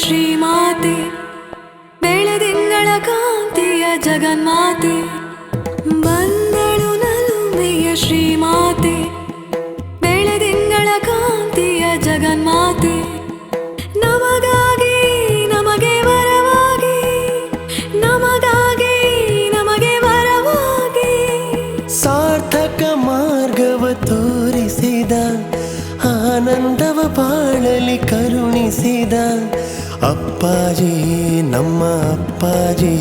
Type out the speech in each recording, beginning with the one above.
ಶ್ರೀಮಾತೆ ಬೆಳೆದಿಂಗಳ ಕಾಂತಿಯ ಜಗನ್ಮಾತೆ, ಬಂದಳು ನಲುಮೆಯ ಶ್ರೀಮಾತೆ ಬೆಳೆದಿಂಗಳ ಕಾಂತಿಯ ಜಗನ್ಮಾತೆ, ನಮಗಾಗಿ, ನಮಗೆ ಬರವಾಗಿ ನಮಗಾಗಿ, ನಮಗೆ ವರವಾಗಿ. ಸಾರ್ಥಕ ಮಾರ್ಗವ ತೋರಿಸಿದ, ಆನಂದವ ಪಾಳಲಿ ಕರುಣಿಸಿದ ಅಪ್ಪಾಜಿ ನಮ್ಮ ಅಪ್ಪಾಜಿ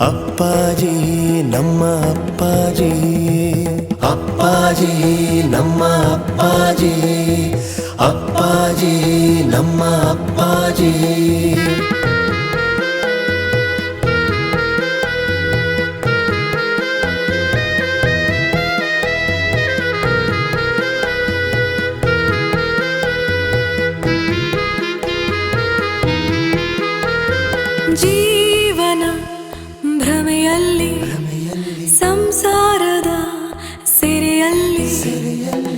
ಅಪ್ಪಾಜಿ ನಮ್ಮ ಅಪ್ಪಾಜಿ. ಅಪ್ಪಾಜಿ ನಮ್ಮ ಅಪ್ಪಾಜಿ ಅಪ್ಪಾಜಿ ನಮ್ಮ ಅಪ್ಪಾಜಿ. ಜೀವನ ಭ್ರಮೆಯಲ್ಲಿ ಸಂಸಾರದ ಸೆರೆಯಲ್ಲಿ.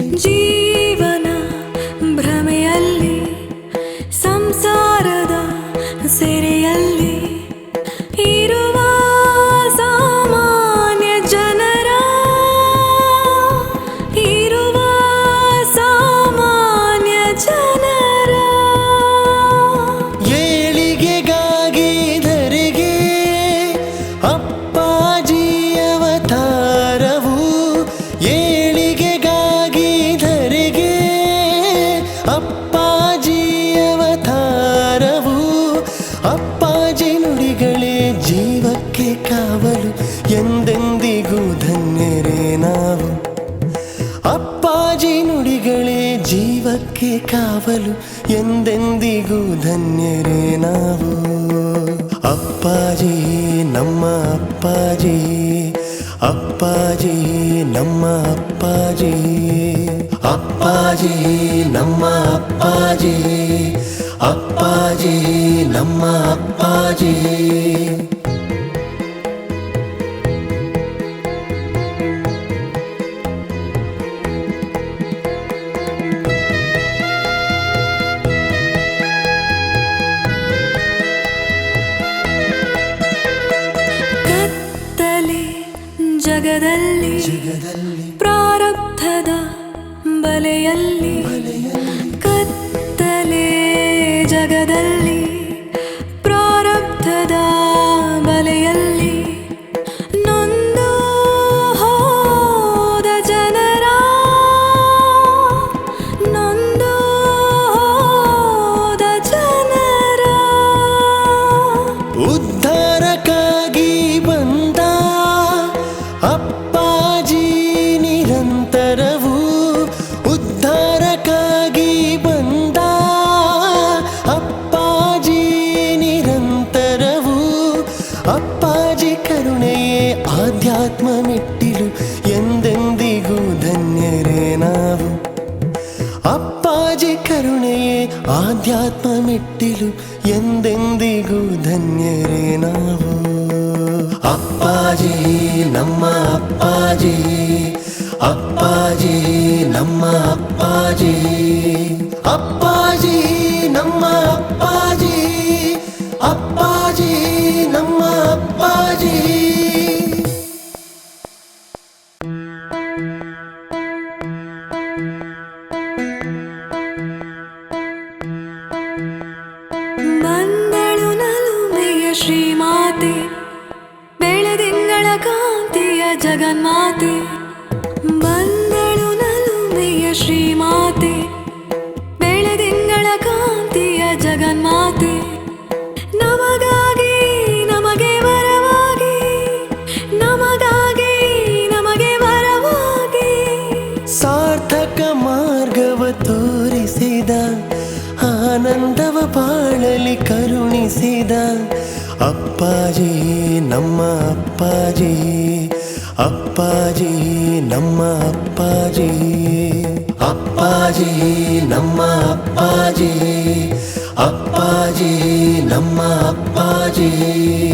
ಜೀವಕ್ಕೆ ಕಾವಲು, ಎಂದೆಂದಿಗೂ ಧನ್ಯರೇ ನಾವು. ಅಪ್ಪಾಜಿ, ನಮ್ಮ ಅಪ್ಪಾಜಿ ಅಪ್ಪಾಜಿ, ನಮ್ಮ ಅಪ್ಪಾಜಿ. ಅಪ್ಪಾಜಿ, ನಮ್ಮ ಅಪ್ಪಾಜಿ ಅಪ್ಪಾಜಿ, ನಮ್ಮ ಅಪ್ಪಾಜಿ. ಜಗದಲ್ಲಿ ಪ್ರಾರಬ್ಧದ ಬಲೆಯಲ್ಲಿ ಕತ್ತಲೆ ಜಗದಲ್ಲಿ ಅಪ್ಪಾಜಿ ನಿರಂತರವು ಉದ್ಧಾರಕ್ಕಾಗಿ ಬಂದ. ಅಪ್ಪಾಜಿ ನಿರಂತರವು ಅಪ್ಪಾಜಿ ಕರುಣೆಯೇ ಆಧ್ಯಾತ್ಮ ಮೆಟ್ಟಿಲು ಎಂದೆಂದಿಗೂ ಧನ್ಯರೇ ನಾವು. ಅಪ್ಪಾಜಿ ಕರುಣೆಯೇ ಆಧ್ಯಾತ್ಮ ಮೆಟ್ಟಿಲು ಎಂದೆಂದಿಗೂ ಧನ್ಯರೇ ನಾವು. ಅಪ್ಪಾಜಿ ನಮ್ಮ ಅಪ್ಪಾಜಿ. ಅಪ್ಪಾಜಿ ನಮ್ಮ ಅಪ್ಪಾಜಿ. ಅಪ್ಪಾಜಿ ನಮ್ಮ ಅಪ್ಪಾಜಿ. ಅಪ್ಪಾಜಿ ಕಾಂತಿಯ ಜಗನ್ಮಾತೆ, ಬಂದಳು ನಲುಮೆಯ ಶ್ರೀಮಾತೆ ಬೆಳೆದಿಂಗಳ ಕಾಂತಿಯ ಜಗನ್ಮಾತೆ. ನಮಗಾಗಿ, ನಮಗೆ ವರವಾಗಿ, ನಮಗಾಗಿ, ನಮಗೆ ವರವಾಗಿ. ಸಾರ್ಥಕ ಮಾರ್ಗವ ತೋರಿಸಿದ, ಆನಂದವ ಬಾಳಲಿ ಕರುಣಿಸಿದ ಅಪ್ಪಾಜಿ ನಮ್ಮ ಅಪ್ಪಾಜಿ. ಅಪ್ಪಾಜಿ ನಮ್ಮ ಅಪ್ಪಾಜಿ. ಅಪ್ಪಾಜಿ ನಮ್ಮ ಅಪ್ಪಾಜಿ. ಅಪ್ಪಾಜಿ ನಮ್ಮ ಅಪ್ಪಾಜಿ.